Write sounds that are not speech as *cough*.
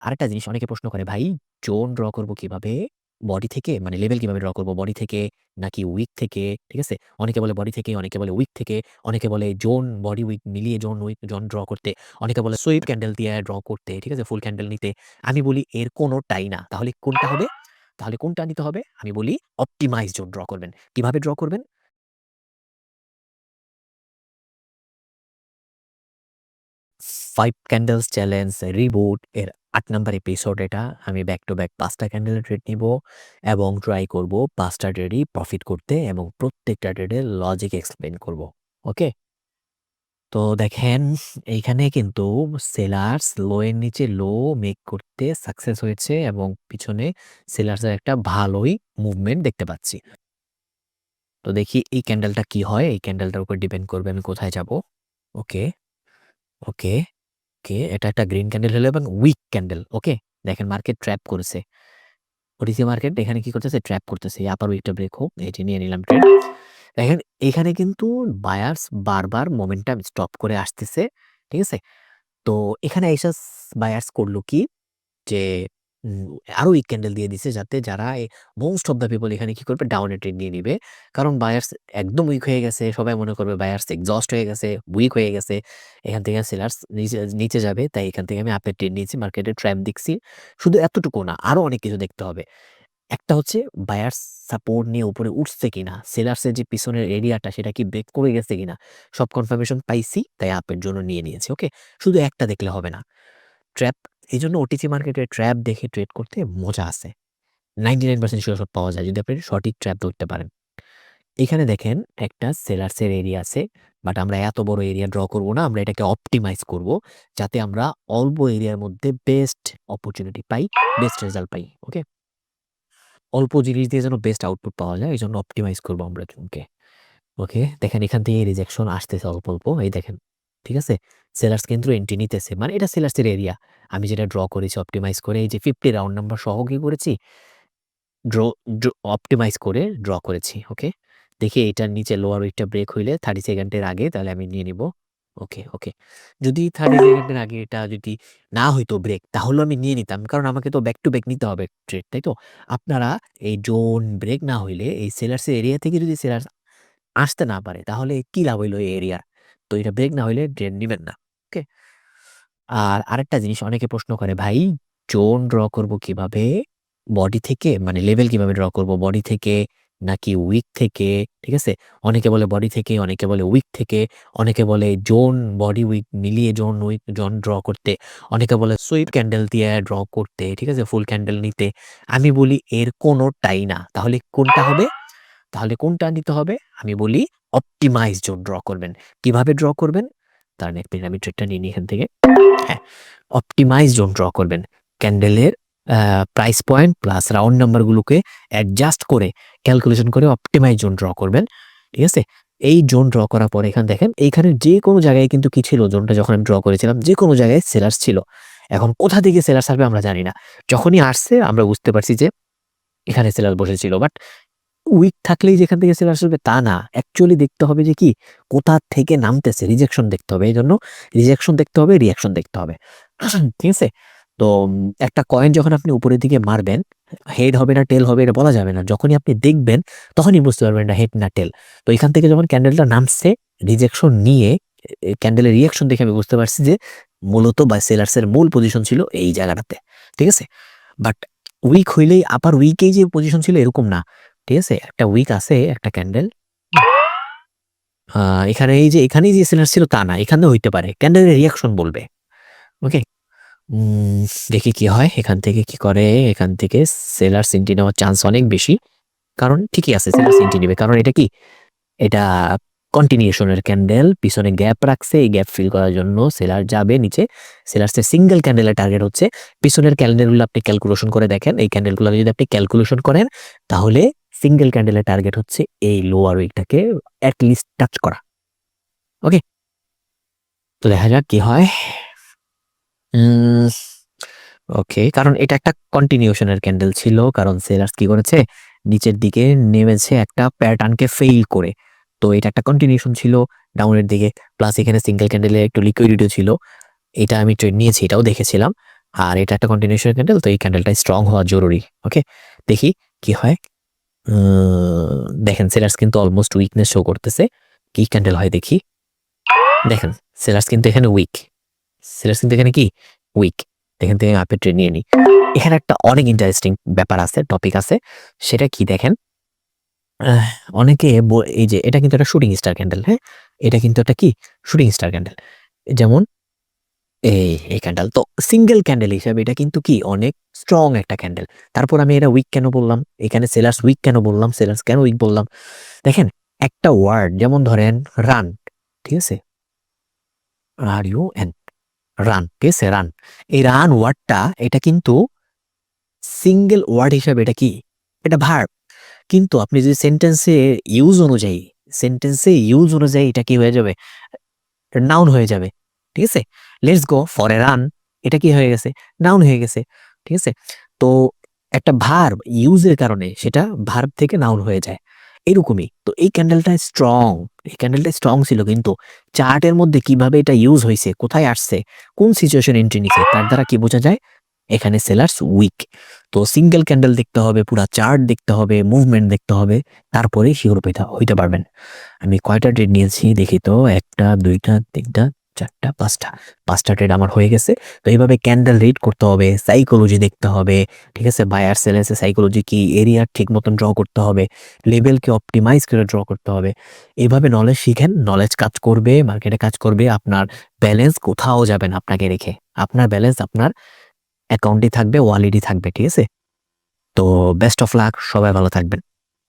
আরেকটা জিনিস অনেকে প্রশ্ন করে, "ভাই জোন ড্র করব কীভাবে? বডি থেকে মানে লেভেল কীভাবে ড্র করব? বডি থেকে নাকি উইক থেকে?" ঠিক আছে? অনেকে বলে বডি থেকে, অনেকে বলে উইক থেকে, অনেকে বলে জোন, বডি, উইক মিলিয়ে জোন, উইক, জোন ড্র করতে, অনেকে বলে সুইপ ক্যান্ডেল দিয়ে ড্র করতে, ঠিক আছে? ফুল ক্যান্ডেল নিতে। আমি বলি এর কোনটাই না। তাহলে কোনটা হবে? তাহলে কোনটা নিতে হবে? আমি বলি অপটিমাইজ জোন ড্র করবেন। কীভাবে ড্র করবেন? ফাইভ ক্যান্ডেলস চ্যালেঞ্জ রিবুট এর ৮ নাম্বার এপিসোড এটা। আমি ব্যাক টু ব্যাক ৫ টা ক্যান্ডেলের ট্রেড নিবো এবং ট্রাই করব ৫ টা ট্রেডই প্রফিট করতে এবং প্রত্যেকটা ট্রেডের লজিক এক্সপ্লেইন করব। ওকে? তো দেখেন এইখানে কিন্তু সেলার্স লো এর নিচে লো মেক করতে সাকসেস হয়েছে এবং পিছনে সেলার্সের একটা ভালোই মুভমেন্ট দেখতে পাচ্ছি। তো দেখি এই ক্যান্ডেলটা কি হয়? এই ক্যান্ডেলটার উপর ডিপেন্ড করবে আমি কোথায় যাব। ওকে, ওকে, ওকে। এটা একটা গ্রিন ক্যান্ডেল হলো এবং উইক ক্যান্ডেল। ওকে? দেখেন মার্কেট ট্র্যাপ করেছে। ওটিসি মার্কেট এখানে কি করতেছে? ট্র্যাপ করতেছে। আপার উইকটা ব্রেক হোক। এটি নিয়ে নিলাম ট্রেড। দেখেন, এখানে কিন্তু বায়ার্স বারবার মোমেন্টাম স্টপ করে আসতেছে। ঠিক আছে? তো এখানে আইসাস বায়ার্স করল কি? যে উম আরও উইক ক্যান্ডেল দিয়ে দিছে যাতে যারা মোস্ট অফ দ্য পিপল এখানে কি করবে? ডাউন ট্রেড নিয়ে নিবে। কারণ বায়ার্স একদম উইক হয়ে গেছে। সবাই মনে করবে বায়ার্স এক্সস্ট হয়ে গেছে, উইক হয়ে গেছে। এখান থেকে সেলার্স নিচে যাবে। তাই এখান থেকে আমি আপের ট্রেড নিয়েছি। মার্কেটে ট্র্যাপ দেখছি। শুধু এতটুকু না, আরও অনেক কিছু দেখতে হবে। একটা হচ্ছে বায়ার্স সাপোর্ট নিয়ে উপরে উঠছে কিনা? সেলার্সের যে পিছনের এরিয়াটা সেটা কি ব্রেক করে গেছে কিনা? সব কনফার্মেশন পাইছি। তাই আপের জন্য নিয়ে নিয়েছি। ওকে? শুধু একটা দেখলে হবে না। ট্র্যাপ এজন্য ওটিসি মার্কেটে ট্র্যাপ দেখে ট্রেড করতে মজা আছে। 99% শিওর শট পাওয়া যায় যদি আপনি সঠিক ট্র্যাপ ধরতে পারেন। এখানে দেখেন একটা সেলার্সের এরিয়া আছে। বাট আমরা এত বড় এরিয়া ড্র করব না। আমরা এটাকে অপটিমাইজ করব। যাতে আমরা অল্প এরিয়ার মধ্যে বেস্ট অপরচুনিটি পাই, বেস্ট রেজাল্ট পাই। ওকে? অল্প জিনিস দিয়ে যেন বেস্ট আউটপুট পাওয়া যায় এই জন্য অপটিমাইজ করব আমরা জোনকে। ওকে? দেখেন এখান থেকে রিজেকশন আসতেছে অল্প, অল্প। এই দেখেন। ঠিক আছে? সেলার্স কিন্তু এন্ট্রি নিতেছে। মানে এটা সেলার্সের এরিয়া। আমি যেটা ড্র করেছি অপটিমাইজ করে এই যে 50 রাউন্ড নাম্বার সহ কি করেছি? ড্র অপটিমাইজ করে ড্র করেছি। ওকে? দেখি এটার নিচে লোয়ার উইকটা ব্রেক হইলে 30 সেকেন্ডের আগে তাহলে আমি নিয়ে নিব ওকে, ওকে। যদি 30 সেকেন্ডের আগে এটা যদি না হইতো ব্রেক তাহলেও আমি নিয়ে নিতাম। কারণ আমাকে তো ব্যাক টু ব্যাক নিতে হবে ট্রেড, তাই তো? আপনারা এই জোন ব্রেক না হইলে এই সেলার্সের এরিয়া থেকে যদি সেলার্স আসতে না পারে তাহলে কি লাভ হইল এই এরিয়ার? তো এটা ব্রেক না হইলে ড্রেন নিবেন না। ওকে? আর আরেকটা জিনিস অনেকে প্রশ্ন করে, "ভাই জোন ড্র করব কীভাবে? বডি থেকে মানে লেভেল কীভাবে ড্র করব? বডি থেকে নাকি উইক থেকে?" ঠিক আছে? অনেকে বলে বডি থেকে, অনেকে বলে উইক থেকে, অনেকে বলে জোন, বডি, উইক মিলিয়ে জোন, উইক, জোন ড্র করতে, অনেকে বলে সুইপ ক্যান্ডেল দিয়ে ড্র করতে, ঠিক আছে? ফুল ক্যান্ডেল নিতে। আমি বলি এর কোনটাই না। তাহলে কোনটা হবে? তাহলে কোনটা নিতে হবে? আমি বলি অপটিমাইজ জোন ড্র করবেন। কীভাবে ড্র করবেন? তার ১ মিনিট আমি ট্রেডটা নিয়ে এখান থেকে। হ্যাঁ, অপটিমাইজ জোন ড্র করবেন। ক্যান্ডেলের প্রাইস পয়েন্ট প্লাস রাউন্ড নাম্বারগুলোকে অ্যাডজাস্ট করে ক্যালকুলেশন করে অপটিমাইজ জোন ড্র করবেন। ঠিক আছে? এই জোন ড্র করার পরে এখানে দেখেন এইখানে যে কোনো জায়গায় কিন্তু কি ছিল জোনটা যখন আমি ড্র করেছিলাম যে কোনো জায়গায় সেলার্স ছিল। এখন কোথা থেকে সেলার্স আসবে আমরা জানি না। যখনই আসছে আমরা বুঝতে পারছি যে এখানে সেলার বসেছিল। বাট উইক থাকলেই যেখান থেকে সেলার্স আসবে তা না। অ্যাকচুয়ালি দেখতে হবে যে কি কোথা থেকে নামতেছে রিজেকশন দেখতে হবে। এই জন্য রিজেকশন দেখতে হবে, রিঅ্যাকশন দেখতে হবে। *clears throat* ঠিক আছে? তো একটা কয়েন যখন আপনি উপরের দিকে মারবেন, হেড হবে না টেল হবে এটা বলা যাবে না। যখনই আপনি দেখবেন তখনই বুঝতে পারবেন এটা হেড না টেল। তো এখান থেকে যখন ক্যান্ডেলটা নামছে রিজেকশন নিয়ে ক্যান্ডেলের রিঅ্যাকশন দেখে আমি বুঝতে পারছি যে মূলত বা সেলার্সের মূল পজিশন ছিল এই জায়গাটাতে। ঠিক আছে? বাট উইক হইলেই আপার উইকেই যে পজিশন ছিল এরকম না। ঠিক আছে? একটা উইক আছে একটা ক্যান্ডেল। এখানে এই যে এখানেই যে সেলার্স ছিল তা না। এখানেও হইতে পারে। ক্যান্ডেলের রিঅ্যাকশন বলবে। ওকে? দেখি কি হয়। এখান থেকে কি করে? এখান থেকে সেলার এন্ট্রি নেওয়ার চান্স অনেক বেশি। কারণ ঠিকই আছে সেলার এন্ট্রি নেবে কারণ এটা কি? এটা কন্টিনিউশন এর ক্যান্ডেল পিছনে গ্যাপ রাখছে। এই গ্যাপ ফিল করার জন্য সেলার যাবে নিচে। সেলার্সের সিঙ্গেল ক্যান্ডেলের টার্গেট হচ্ছে পিছনের ক্যান্ডেলগুলো আপনি ক্যালকুলেশন করে দেখেন। এই ক্যান্ডেলগুলো যদি আপনি ক্যালকুলেশন করেন তাহলে সিঙ্গেল ক্যান্ডেলের টার্গেট হচ্ছে এই লোয়ার উইকটাকে এট লিস্ট টাচ করা। ওকে? তো দেখা যাক কি হয়। ওকে। কারণ এটা একটা কন্টিনিউশন এর ক্যান্ডেল ছিল। কারণ সেলার্স কি করেছে? নিচের দিকে নেমেছে একটা প্যাটার্নকে ফেইল করে। তো এটা একটা কন্টিনিউশন ছিল ডাউনের দিকে। প্লাস এখানে সিঙ্গেল ক্যান্ডেলে একটু লিকুইডিটিও ছিল। এটা আমি ট্রেড নিয়েছি, এটাও দেখেছিলাম। আর এটা একটা কন্টিনিউশন ক্যান্ডেল তো এই ক্যান্ডেলটা স্ট্রং হওয়া জরুরি ওকে দেখি কি হয় দেখেন সেলার্স কিন্তু অলমোস্ট উইকনেস শো করতেছে। কি ক্যান্ডেল হয় দেখি? দেখেন সেলার্স কিন্তু এখানে উইক সেলার্স কিন্তু এখানে কি? উইক এখান থেকে আপে ট্রেন নিয়ে নিই এখানে একটা অনেক ইন্টারেস্টিং ব্যাপার আছে টপিক আছে। সেটা কি দেখেন? অনেকে এই যে, এটা কিন্তু একটা শুটিং স্টার ক্যান্ডেল হ্যাঁ? এটা কিন্তু একটা কি? শুটিং স্টার ক্যান্ডেল যেমন এই এই ক্যান্ডেল তো সিঙ্গেল ক্যান্ডেল হিসাবে এটা কিন্তু কি? অনেক স্ট্রং একটা ক্যান্ডেল তারপর আমি এটা উইক কেন বললাম? এখানে সেলার্স উইক কেন বললাম? সেলার্স কেন উইক বললাম? দেখেন, একটা ওয়ার্ড যেমন ধরেন রান ঠিক আছে? আর ইউ এন রান ঠিক আছে? রান এই রান ওয়ার্ডটা এটা কিন্তু সিঙ্গেল ওয়ার্ড হিসাবে এটা কি? এটা ভার্ব কিন্তু আপনি যদি সেন্টেন্সে ইউজ অনুযায়ী সেন্টেন্সে ইউজ অনুযায়ী এটা কি হয়ে যাবে? নাউন হয়ে যাবে, ঠিক আছে? Let's go for a run এটা কি হয়ে গেছে? নাউন হয়ে গেছে। ঠিক আছে? তো একটা ভার্ব ইউজের কারণে সেটা ভার্ব থেকে নাউন হয়ে যায়। এরকমই। তো এই ক্যান্ডেলটা স্ট্রং এই ক্যান্ডেলটা স্ট্রং ছিল কিন্তু চার্টের মধ্যে কীভাবে এটা ইউজ হয়েছে কোথায় আসছে, কোন সিচুয়েশন এন্ট্রি নিছে, তার দ্বারা কি বোঝা যায়? এখানে সেলার্স উইক তো সিঙ্গেল ক্যান্ডেল দেখতে হবে, পুরা চার্ট দেখতে হবে মুভমেন্ট দেখতে হবে, তারপরে শিওর পেতে হইতে পারবেন। আমি কয়টা ট্রেড নিয়েছি দেখি তো, একটা, দুইটা, তিনটা চারটা, পাঁচটা পাঁচটা ট্রেড আমার হয়ে গেছে। তো এইভাবে ক্যান্ডেল রিড করতে হবে সাইকোলজি দেখতে হবে, ঠিক আছে? বায়ার সেলেন্সের সাইকোলজি কি এরিয়া ঠিক মতন ড্র করতে হবে লেভেলকে অপটিমাইজ করে ড্র করতে হবে। এইভাবে নলেজ শিখেন নলেজ কাজ করবে মার্কেটে কাজ করবে, আপনার ব্যালেন্স কোথাও যাবেন আপনাকে রেখে। আপনার ব্যালেন্স আপনার অ্যাকাউন্টে থাকবে ওয়ালেটই থাকবে, ঠিক আছে? তো বেস্ট অফ লাক সবাই ভালো থাকবেন।